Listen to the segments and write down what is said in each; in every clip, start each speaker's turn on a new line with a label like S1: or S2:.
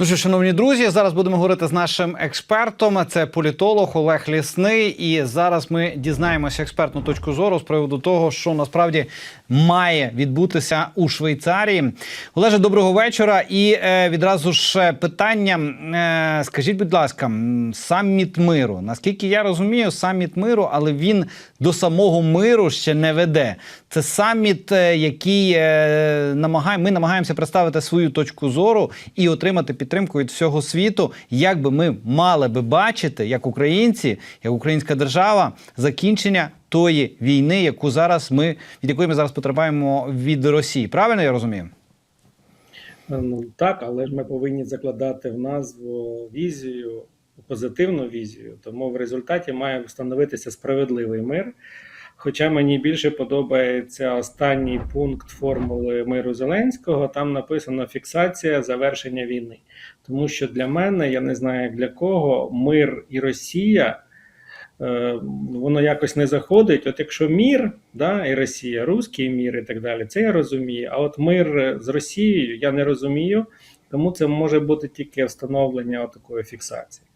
S1: Ну що, шановні друзі, зараз будемо говорити з нашим експертом. Це політолог Олег Лісний. І зараз ми дізнаємося експертну точку зору з приводу того, що насправді має відбутися у Швейцарії. Олеже, доброго вечора. І е, відразу ж е, питання: е, скажіть, будь ласка, саміт миру. Наскільки я розумію, саміт миру, але він до самого миру ще не веде. Це саміт, е, який е, намагає, ми намагаємося представити свою точку зору і отримати підтримку від всього світу, як би ми мали би бачити, як українці, як українська держава, закінчення тої війни, яку зараз ми від якої ми зараз потрапаємо від Росії. Правильно я розумію?
S2: Ну так, але ж ми повинні закладати в назву візію, позитивну візію. Тому в результаті має встановитися справедливий мир. Хоча мені більше подобається останній пункт формули миру Зеленського, там написано фіксація завершення війни. Тому що для мене, я не знаю для кого, мир і Росія. е, Воно якось не заходить. От якщо мір, да, і Росія, руський мір і так далі, це я розумію. А от мир з Росією я не розумію, тому це може бути тільки встановлення такої фіксації.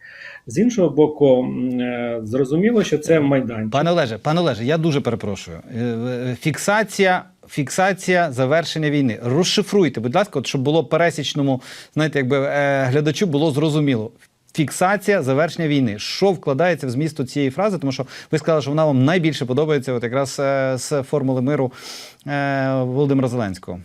S2: З іншого боку, е, зрозуміло, що це майданчик.
S1: Пане Олеже, пане Олеже, я дуже перепрошую. Е, е, Фіксація. Фіксація завершення війни. Розшифруйте, будь ласка, от щоб було пересічному, знаєте, якби глядачу було зрозуміло. Фіксація завершення війни. Що вкладається в змісту цієї фрази? Тому що ви сказали, що вона вам найбільше подобається, от якраз з формули миру Володимира Зеленського.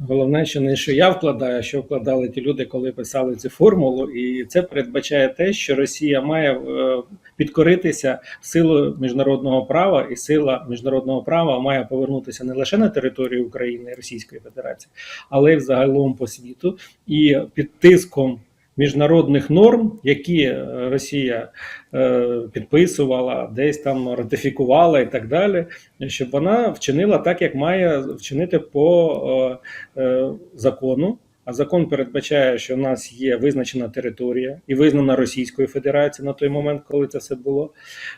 S2: Головне, що не що я вкладаю, а що вкладали ті люди, коли писали цю формулу, і це передбачає те, що Росія має е, підкоритися силою міжнародного права, і сила міжнародного права має повернутися не лише на територію України і Російської Федерації, але й взагалом по світу, і під тиском. Міжнародних норм, які е, Росія е, підписувала, десь там ратифікувала і так далі, щоб вона вчинила так, як має вчинити по е, закону. А закон передбачає, що в нас є визначена територія і визнана Російською Федерацією на той момент, коли це все було.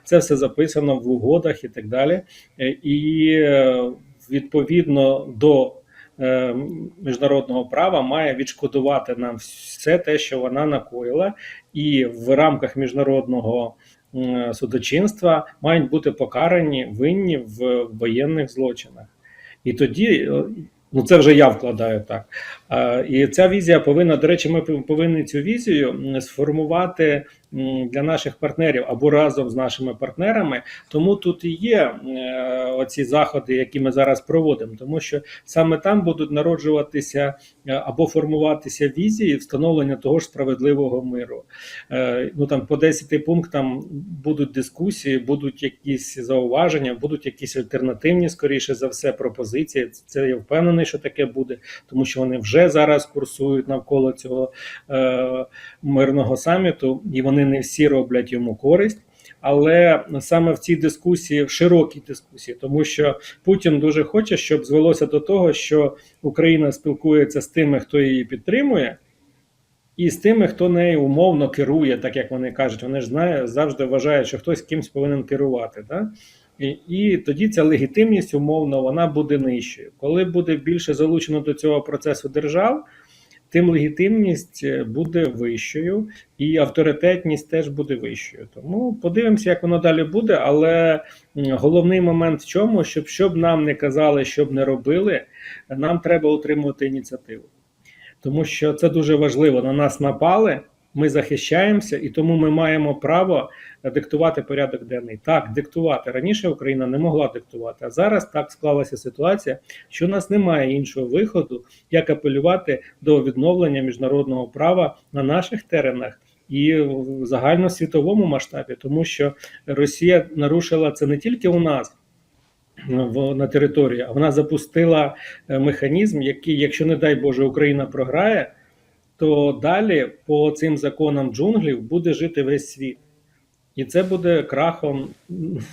S2: Це все записано в угодах і так далі. І відповідно до міжнародного права має відшкодувати нам все те, що вона накоїла, і в рамках міжнародного судочинства мають бути покарані винні в воєнних злочинах. І тоді, е, ну це вже я вкладаю так. І ця візія повинна, до речі, ми повинні цю візію сформувати для наших партнерів або разом з нашими партнерами. Тому тут і є е, оці заходи, які ми зараз проводимо, тому що саме там будуть народжуватися е, або формуватися візії встановлення того ж справедливого миру. Е, Ну там по 10 пунктам будуть дискусії, будуть якісь зауваження, будуть якісь альтернативні, скоріше за все, пропозиції. Це я впевнений, що таке буде, тому що вони вже зараз курсують навколо цього е, мирного саміту, і вони не всі роблять йому користь. Але саме в цій дискусії, в широкій дискусії, тому що Путін дуже хоче, щоб звелося до того, що Україна спілкується з тими, хто її підтримує, і з тими, хто нею умовно керує, так як вони кажуть. Вони ж знає, завжди вважають, що хтось кимсь повинен керувати. Так? І, і тоді ця легітимність, умовно, вона буде нижчою. Коли буде більше залучено до цього процесу держав, тим легітимність е, буде вищою, і авторитетність теж буде вищою. Тому подивимося, як воно далі буде. Але головний момент в чому, щоб щоб нам не казали, щоб не робили, нам треба утримувати ініціативу. Тому що це дуже важливо. На нас напали, ми захищаємося, і тому ми маємо право диктувати порядок денний. Так, диктувати раніше Україна не могла диктувати. А зараз так склалася ситуація, що у нас немає іншого виходу, як апелювати до відновлення міжнародного права на наших теренах. І в загальносвітовому масштабі, тому що Росія нарушила це не тільки у нас в, на території, а вона запустила е, механізм, який, якщо не дай Боже, Україна програє, то далі по цим законам джунглів буде жити весь світ. І це буде крахом,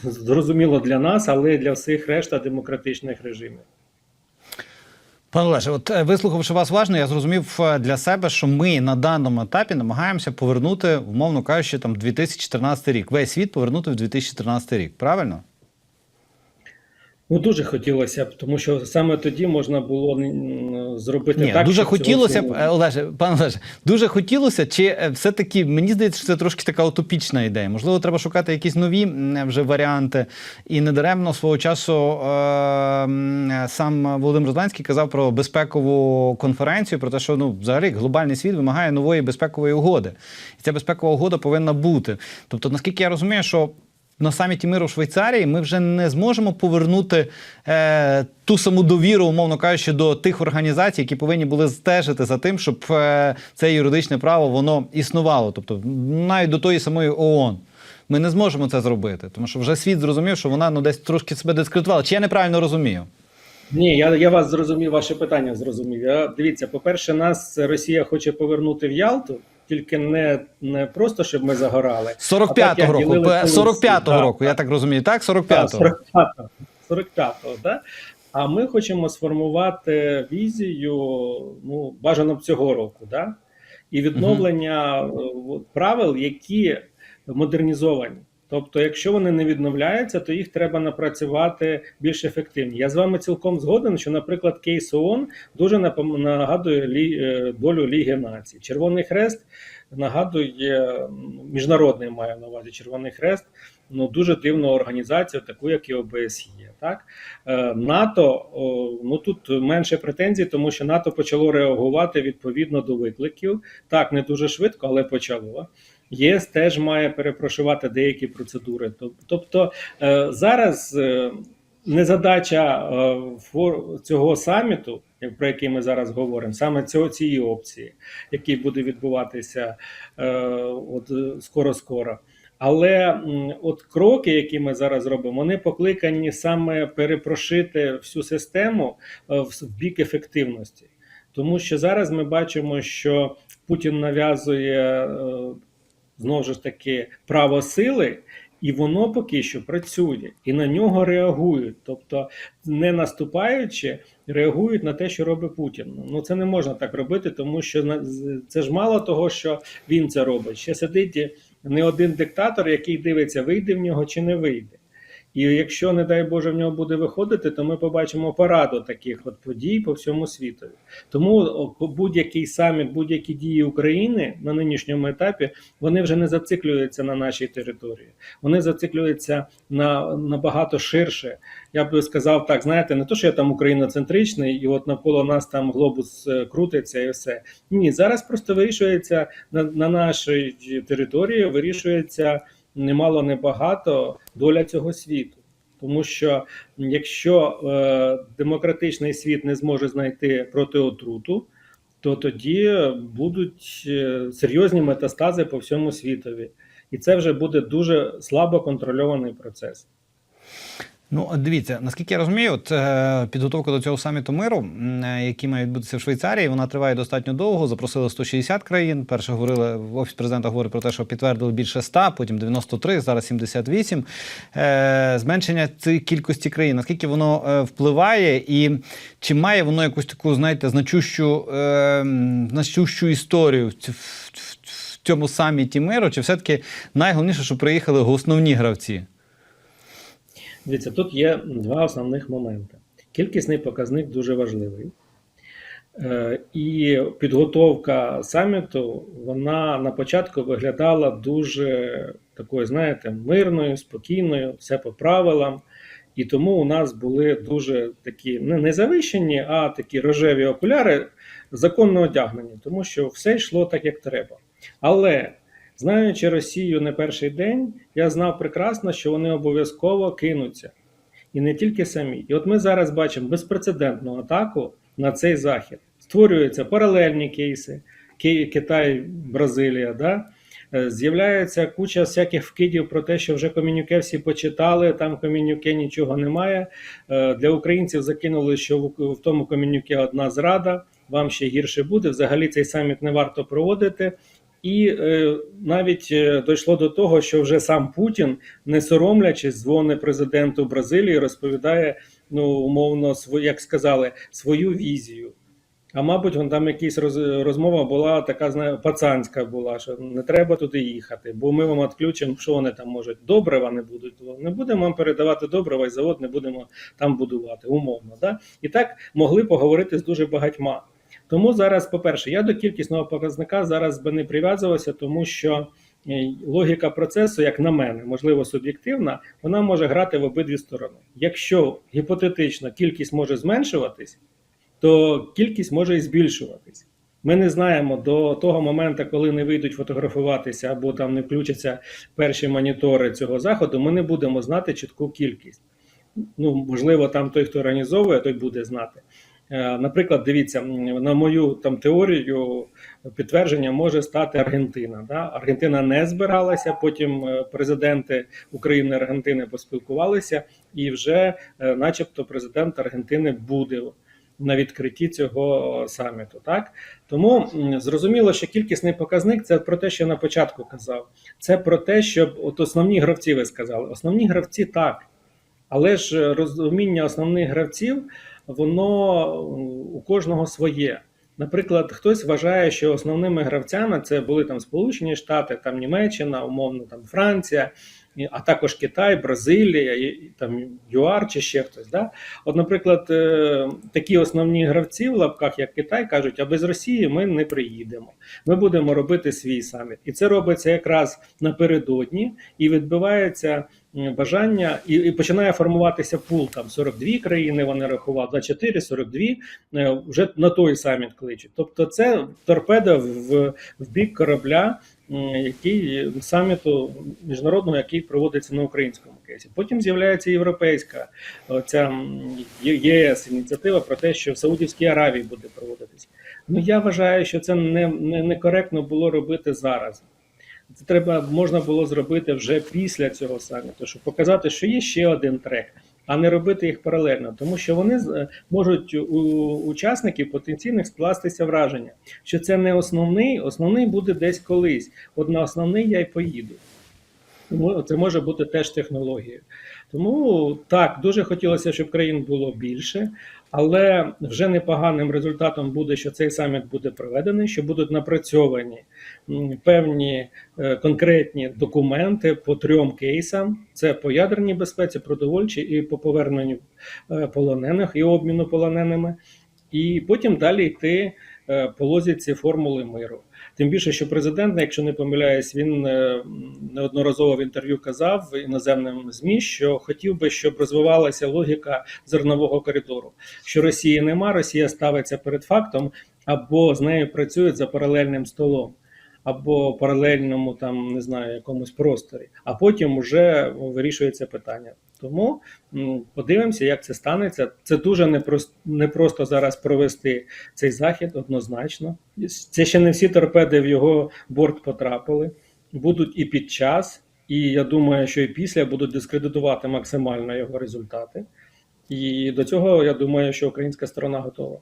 S2: зрозуміло для нас, але й для всіх решта демократичних режимів.
S1: Пане Олеже, от е, вислухавши вас уважно, я зрозумів е, для себе, що ми на даному етапі намагаємося повернути, умовно кажучи, там 2014 рік. Весь світ повернути в 2014 рік. Правильно?
S2: Ну дуже хотілося б, тому що саме тоді можна було зробити
S1: Ні,
S2: так.
S1: дуже хотілося б, е, Олеже, пане Олеже, дуже хотілося, чи е, все-таки мені здається, що це трошки така утопічна ідея. Можливо, треба шукати якісь нові вже варіанти. І недаремно свого часу е, сам Володимир Зеленський казав про безпекову конференцію, про те, що ну, взагалі глобальний світ вимагає нової безпекової угоди. І ця безпекова угода повинна бути. Тобто, наскільки я розумію, що на саміті миру в Швейцарії ми вже не зможемо повернути е, ту саму довіру, умовно кажучи, до тих організацій, які повинні були стежити за тим, щоб е, це юридичне право воно існувало. Тобто навіть до тої самої ООН. Ми не зможемо це зробити, тому що вже світ зрозумів, що вона ну десь трошки себе дискредитувала. Чи я неправильно розумію?
S2: Ні, я, я вас зрозумів, ваше питання зрозумів. Я, дивіться, по-перше, нас Росія хоче повернути в Ялту, тільки не, не просто, щоб ми загорали.
S1: 45-го року.
S2: ділили
S1: Е, 45-го
S2: Так,
S1: року, я так розумію, так? 45-го.
S2: Так, 45-го. 45-го, да? А ми хочемо сформувати візію, ну, бажано б цього року, да? і відновлення от, правил, які модернізовані. Тобто, якщо вони не відновляються, то їх треба напрацювати більш ефективні. Я з вами цілком згоден, що, наприклад, кейс ООН дуже нагадує лі, е, долю Ліги націй. Червоний Хрест нагадує міжнародний маю на увазі Червоний Хрест. Ну дуже дивну організацію, таку як і ОБСЄ. Так Е, НАТО ну тут менше претензій, тому що НАТО почало реагувати відповідно до викликів. Так, не дуже швидко, але почало. ЄС теж має перепрошувати деякі процедури. Тобто е, зараз е, не задача е, цього саміту, про який ми зараз говоримо, саме цього цієї опції, який буде відбуватися от е, скоро-скоро. Але от кроки, які ми зараз робимо, вони покликані саме перепрошити всю систему в бік ефективності. Тому що зараз ми бачимо, що Путін нав'язує знову ж таки право сили, і воно поки що працює, і на нього реагують. Тобто, не наступаючи, реагують на те, що робить Путін. Ну це не можна так робити, тому що це ж мало того, що він це робить. Ще сидить не один диктатор, який дивиться, вийде в нього чи не вийде. І якщо, не дай Боже, в нього буде виходити, то ми побачимо параду таких от подій по всьому світу. Тому будь-який саміт, будь-які дії України на нинішньому етапі вони вже не зациклюються на нашій території. Вони зациклюються на набагато ширше. Я би сказав так: знаєте, не то, що я там україноцентричний, і от навколо нас там глобус е, крутиться і все. Ні, зараз просто вирішується на, на нашій території, вирішується немало небагато доля цього світу. Тому що якщо е, демократичний світ не зможе знайти протиотруту, то тоді будуть е, серйозні метастази по всьому світові, і це вже буде дуже слабо контрольований процес.
S1: Ну, дивіться, наскільки я розумію, от е, підготовка до цього саміту миру, е, який має відбутися в Швейцарії, вона триває достатньо довго. Запросили 160 країн. Перше говорили в офіс президента говорить про те, що підтвердили більше 100, потім 93, зараз 78. Е, зменшення цієї кількості країн. Наскільки воно впливає, і чи має воно якусь таку, знаєте, значущу, значущу історію в, цьому саміті миру? Чи все-таки найголовніше, що приїхали основні гравці?
S2: Дивіться, тут є два основних моменти. Кількісний показник дуже важливий. Е, І підготовка саміту вона на початку виглядала дуже такою, знаєте, мирною, спокійною, все по правилам. І тому у нас були дуже такі не, не завищені, а такі рожеві окуляри законно одягнені, тому що все йшло так, як треба. Але знаючи Росію не перший день, я знав прекрасно, що вони обов'язково кинуться. І не тільки самі. І от ми зараз бачимо безпрецедентну атаку на цей захід. Створюються паралельні кейси, Ки- Китай, Бразилія. Да? Е, З'являється куча всяких вкидів про те, що вже комюніке всі почитали, там комюніке нічого немає. Е, Для українців закинули, що в- тому комюніке одна зрада, вам ще гірше буде. Взагалі цей саміт не варто проводити. І е, навіть е, дійшло до того, що вже сам Путін, не соромлячись, дзвонить президенту Бразилії, розповідає, ну умовно, сво, як сказали, свою візію. А мабуть, там якась роз, розмова була така, знаю, пацанська була, що не треба туди їхати, бо ми вам відключимо, що вони там можуть. Добрива не будуть. Не будемо вам передавати добрива і завод не будемо там будувати, умовно. Да? І так могли поговорити з дуже багатьма. Тому зараз, по-перше, я до кількісного показника зараз би не прив'язувався, тому що е, логіка процесу, як на мене, можливо, суб'єктивна, вона може грати в обидві сторони. Якщо гіпотетично кількість може зменшуватись, то кількість може і збільшуватись. Ми не знаємо до того моменту, коли не вийдуть фотографуватися або там не включаться перші монітори цього заходу, ми не будемо знати чітку кількість. Ну, можливо, там той, хто організовує, той буде знати. Е, Наприклад, дивіться, на мою там теорію підтвердження може стати Аргентина. Да? Аргентина не збиралася, потім е, президенти України і Аргентини поспілкувалися, і вже, е, начебто, президент Аргентини буде на відкритті цього саміту. Так тому зрозуміло, що кількісний показник це про те, що я на початку казав. Це про те, щоб от основні гравці, ви сказали, основні гравці так. Але ж розуміння основних гравців, воно е, у кожного своє. Наприклад, хтось вважає, що основними гравцями це були там Сполучені Штати, там Німеччина, умовно там Франція, а також Китай, Бразилія, там ЮАР чи ще хтось. Да? От, наприклад, е, такі основні гравці в лапках, як Китай, кажуть, а без Росії ми не приїдемо. Ми будемо робити свій саміт. І це робиться якраз напередодні і відбувається бажання, і, і починає формуватися пул. Там 42 країни вони рахували, 24, 42, е, вже на той саміт кличуть. Тобто, це торпеда в, в бік корабля, який саміту міжнародного, який проводиться на українському кейсі. Потім з'являється європейська ця ЄС ініціатива про те, що в Саудівській Аравії буде проводитись. Ну я вважаю, що це не, не, некоректно було робити зараз. Це треба можна було зробити вже після цього саміту, щоб показати, що є ще один трек, а не робити їх паралельно, тому що вони з- можуть у учасників потенційних скластися враження, що це не основний, основний буде десь колись. От на основний я й поїду. Тому це може бути теж технологією. Тому так, дуже хотілося, щоб країн було більше, але вже непоганим результатом буде, що цей саміт буде проведений, що будуть напрацьовані певні е, конкретні документи по трьом кейсам: це по ядерній безпеці, продовольчій і по поверненню е, полонених і обміну полоненими. І потім далі йти по по лозіці формули миру. Тим більше, що президент, якщо не помиляюсь, він е, неодноразово в інтерв'ю казав іноземним змі, що хотів би, щоб розвивалася логіка зернового коридору. Що Росії нема, Росія ставиться перед фактом, або з нею працюють за паралельним столом, або паралельному там не знаю якомусь просторі, а потім вже вирішується питання. Тому м, подивимося, як це станеться. Це дуже непросто зараз провести цей захід однозначно. Це ще не всі торпеди в його борт потрапили. Будуть і під час, і я думаю, що і після будуть дискредитувати максимально його результати. І до цього я думаю, що українська сторона готова.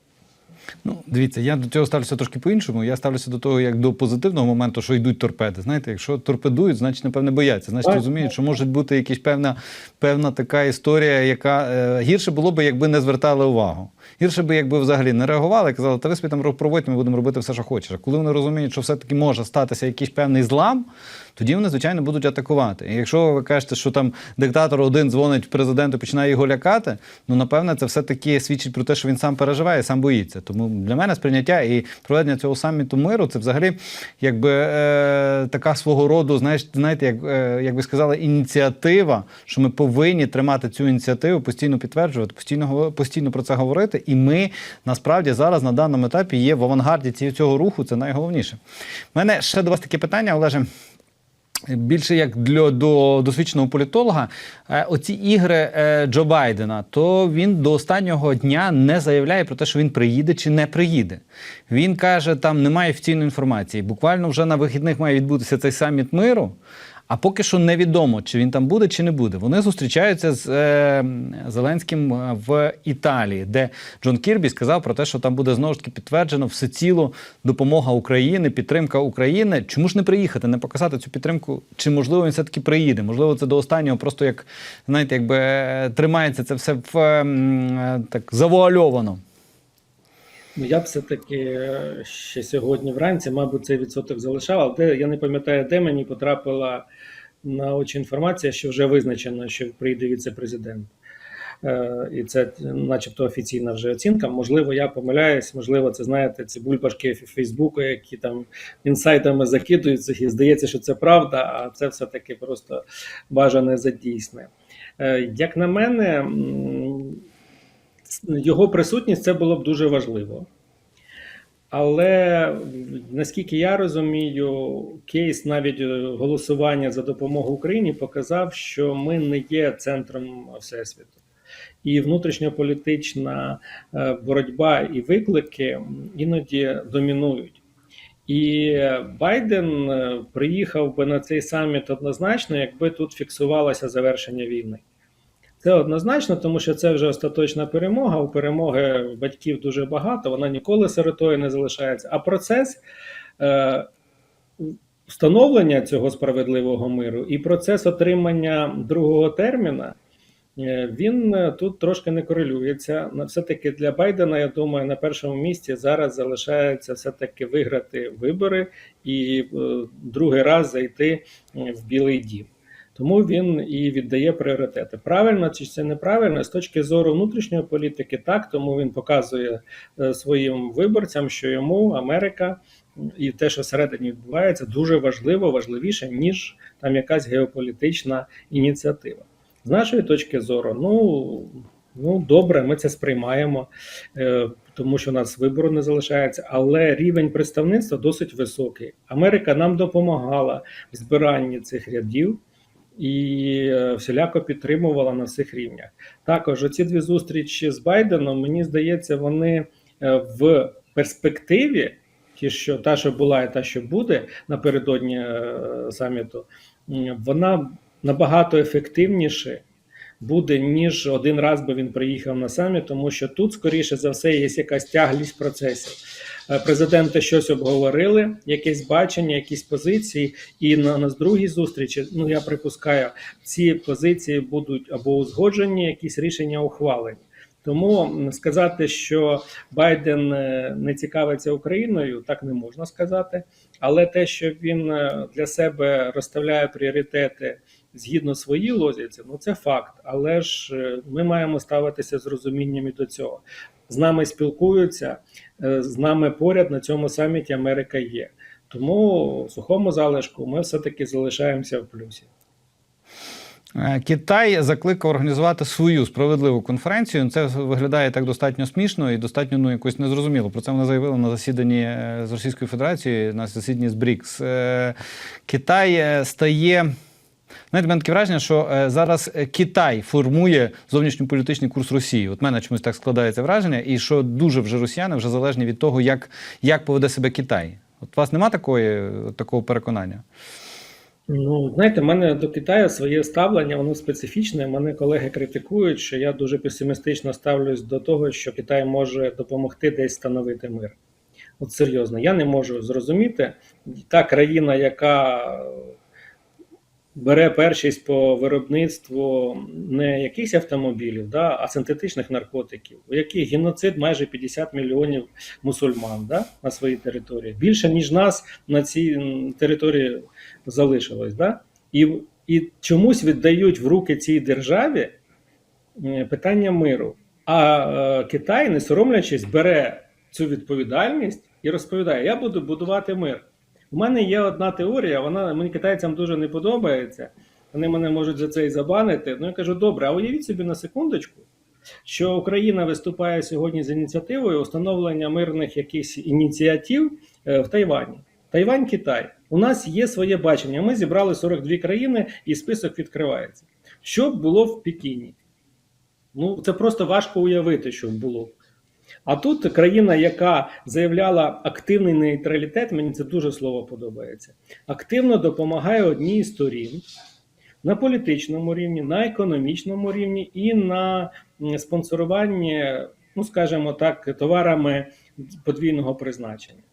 S1: Ну, дивіться, я до цього ставлюся трошки по-іншому. Я ставлюся до того, як до позитивного моменту, що йдуть торпеди. Знаєте, якщо торпедують, значить, напевне, бояться. Значить, розуміють, що може бути якась певна, певна така історія, яка е, гірше було б, якби не звертали увагу. Гірше би, якби взагалі не реагували, казали, та ви собі там проводьте, ми будемо робити все, що хочеш. А коли вони розуміють, що все-таки може статися якийсь певний злам, тоді вони, звичайно, будуть атакувати. І якщо ви кажете, що там диктатор один дзвонить президенту, починає його лякати, ну напевне, це все-таки свідчить про те, що він сам переживає, сам боїться. Тому для мене сприйняття і проведення цього саміту миру це взагалі якби е, така свого роду, знаєш, знаєте, як, е, як ви сказали, ініціатива, що ми повинні тримати цю ініціативу, постійно підтверджувати, постійно постійно про це говорити. І ми насправді зараз на даному етапі є в авангарді цього руху. Це найголовніше. У мене ще до вас таке питання, Олеже. Більше як для до досвідченого політолога, е, оці ігри е, Джо Байдена, то він до останнього дня не заявляє про те, що він приїде чи не приїде. Він каже, там немає офіційної інформації. Буквально вже на вихідних має відбутися цей саміт миру. А поки що невідомо, чи він там буде, чи не буде. Вони зустрічаються з е, Зеленським е, в Італії, де Джон Кірбі сказав про те, що там буде знову ж таки підтверджено всеціло допомога України, підтримка України. Чому ж не приїхати, не показати цю підтримку? Чи можливо він все-таки приїде? Можливо, це до останнього, просто як знаєте, якби е, тримається це все в е, так завуальовано.
S2: Ну, я б все-таки е, ще сьогодні вранці, мабуть, цей відсоток залишав, але я не пам'ятаю, де мені потрапила на очі інформація, що вже визначено, що прийде віце-президент. Е, І це, начебто, офіційна вже оцінка. Можливо, я помиляюсь, можливо, це знаєте, ці бульбашки Фейсбуку, які там інсайтами закидуються, і здається, що це правда, а це все-таки просто бажане за дійсне. Е, Як на мене, його присутність це було б дуже важливо. Але наскільки я розумію, кейс навіть е, голосування за допомогу Україні показав, що ми не є центром всесвіту. І внутрішньополітична е, боротьба і виклики іноді домінують. І Байден е, приїхав би на цей саміт однозначно, якби тут фіксувалося завершення війни. Це однозначно, тому що це вже остаточна перемога. У перемоги батьків дуже багато, вона ніколи сиротою не залишається. А процес е, встановлення цього справедливого миру і процес отримання другого терміна. е, Він е, тут трошки не корелюється. Все-таки для Байдена, я думаю, на першому місці зараз залишається все-таки виграти вибори і е, другий раз зайти в Білий Дім. Тому він і віддає пріоритети. Правильно чи це неправильно з точки зору внутрішньої політики, так тому він показує е, своїм виборцям, що йому Америка і те, що всередині відбувається, дуже важливо, важливіше ніж там якась геополітична ініціатива. З нашої точки зору, ну. Ну, добре, ми це сприймаємо, е, тому що у нас вибору не залишається, але рівень представництва досить високий. Америка нам допомагала в збиранні цих рядів і е, всіляко підтримувала на всіх рівнях. Також оці дві зустрічі з Байденом, мені здається, вони е, в перспективі, ті, що та, що була, і та, що буде напередодні е, саміту, вона набагато ефективніше. Буде ніж один раз би він приїхав на саміт, тому що тут, скоріше за все, є якась тяглість процесів. Е, Президенти щось обговорили, якесь бачення, якісь позиції, і на, на другій зустрічі, ну я припускаю, ці позиції будуть або узгоджені, якісь рішення ухвалені. Тому сказати, що Байден е, не цікавиться Україною, так не можна сказати. Але те, що він е, для себе розставляє пріоритети згідно своїй лозіці, ну це факт. Але ж ми маємо ставитися з розумінням і до цього. З нами спілкуються, е, з нами поряд на цьому саміті Америка є. Тому сухому залишку ми все-таки залишаємося в плюсі.
S1: Е, Китай закликав організувати свою справедливу конференцію. Це виглядає так достатньо смішно і достатньо ну якось незрозуміло. Про це вони заявили на засіданні е, з Російською Федерацією, на засіданні з БРІКС. Китай стає. Знаєте, мене таке враження, що е, зараз е, Китай формує зовнішньополітичний курс Росії. От в мене чомусь так складається враження, і що дуже вже росіяни вже залежні від того, як, як поведе себе Китай. От у вас нема такої, такого переконання?
S2: Ну, знаєте, в мене до Китаю своє ставлення, воно специфічне. Мене колеги критикують, що я дуже песимістично ставлюсь до того, що Китай може допомогти десь встановити мир. От серйозно, я не можу зрозуміти та країна, яка бере першість по виробництву не якихось автомобілів, да, а синтетичних наркотиків, у яких геноцид майже 50 мільйонів мусульман да, на своїй території. Більше ніж нас на цій території залишилось. Да? І, і чомусь віддають в руки цій державі питання миру. А е, Китай, не соромлячись, бере цю відповідальність і розповідає: Я буду будувати мир. У мене є одна теорія, вона мені китайцям дуже не подобається. Вони мене можуть за це і забанити. Ну я кажу: добре, а уявіть собі на секундочку, що Україна виступає сьогодні з ініціативою встановлення мирних якихось ініціатив е, в Тайвані. Тайвань, Китай. У нас є своє бачення. Ми зібрали 42 країни, і список відкривається. Що б було в Пекіні? Ну, це просто важко уявити, що було. А тут країна, яка заявляла активний нейтралітет, мені це дуже слово подобається, активно допомагає одній із сторін на політичному рівні, на економічному рівні і на спонсоруванні, ну скажімо так, товарами подвійного призначення.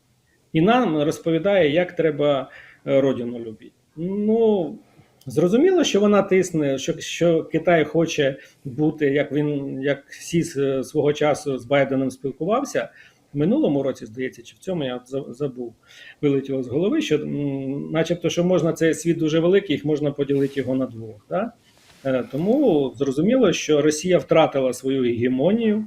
S2: І нам розповідає, як треба е, родину любити. Ну, зрозуміло, що вона тисне, що, що Китай хоче бути, як він як Сіс е, свого часу з Байденом спілкувався, в минулому році, здається, чи в цьому я за- забув, вилетіло з голови, що начебто, що можна цей світ дуже великий, їх можна поділити його на двох. Да? Е, Тому зрозуміло, що Росія втратила свою гегемонію.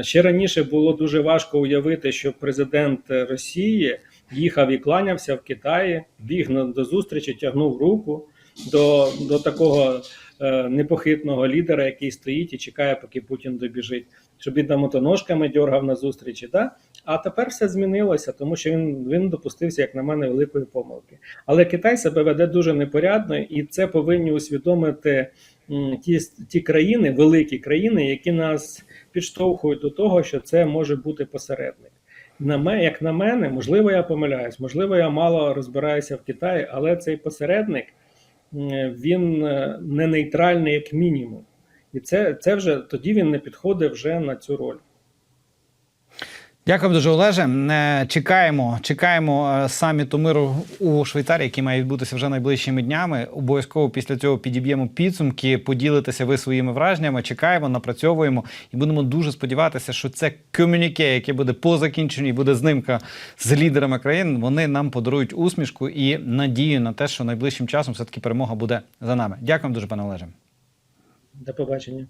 S2: Ще раніше було дуже важко уявити, що президент Росії їхав і кланявся в Китаї, біг на- до зустрічі, тягнув руку до, до такого е, непохитного лідера, який стоїть і чекає, поки Путін добіжить, щоб він там мотоножками дьоргав на зустрічі. Да? А тепер все змінилося, тому що він, він допустився, як на мене, великої помилки. Але Китай себе веде дуже непорядно, і це повинні усвідомити м, ті, ті країни, великі країни, які нас підштовхують до того, що це може бути посередник. На мене, як на мене, можливо, я помиляюсь, можливо, я мало розбираюся в Китаї, але цей посередник він е, не нейтральний як мінімум. І це, це вже тоді він не підходить вже на цю роль.
S1: Дякую дуже, Олеже. Е, Чекаємо, чекаємо е, саміту миру у Швейцарії, який має відбутися вже найближчими днями. Обов'язково після цього підіб'ємо підсумки, поділитися ви своїми враженнями. Чекаємо, напрацьовуємо і будемо дуже сподіватися, що це комюніке, яке буде по закінченню, і буде знимка з лідерами країн. Вони нам подарують усмішку і надію на те, що найближчим часом все таки перемога буде за нами. Дякую дуже, пане Олеже.
S2: До побачення.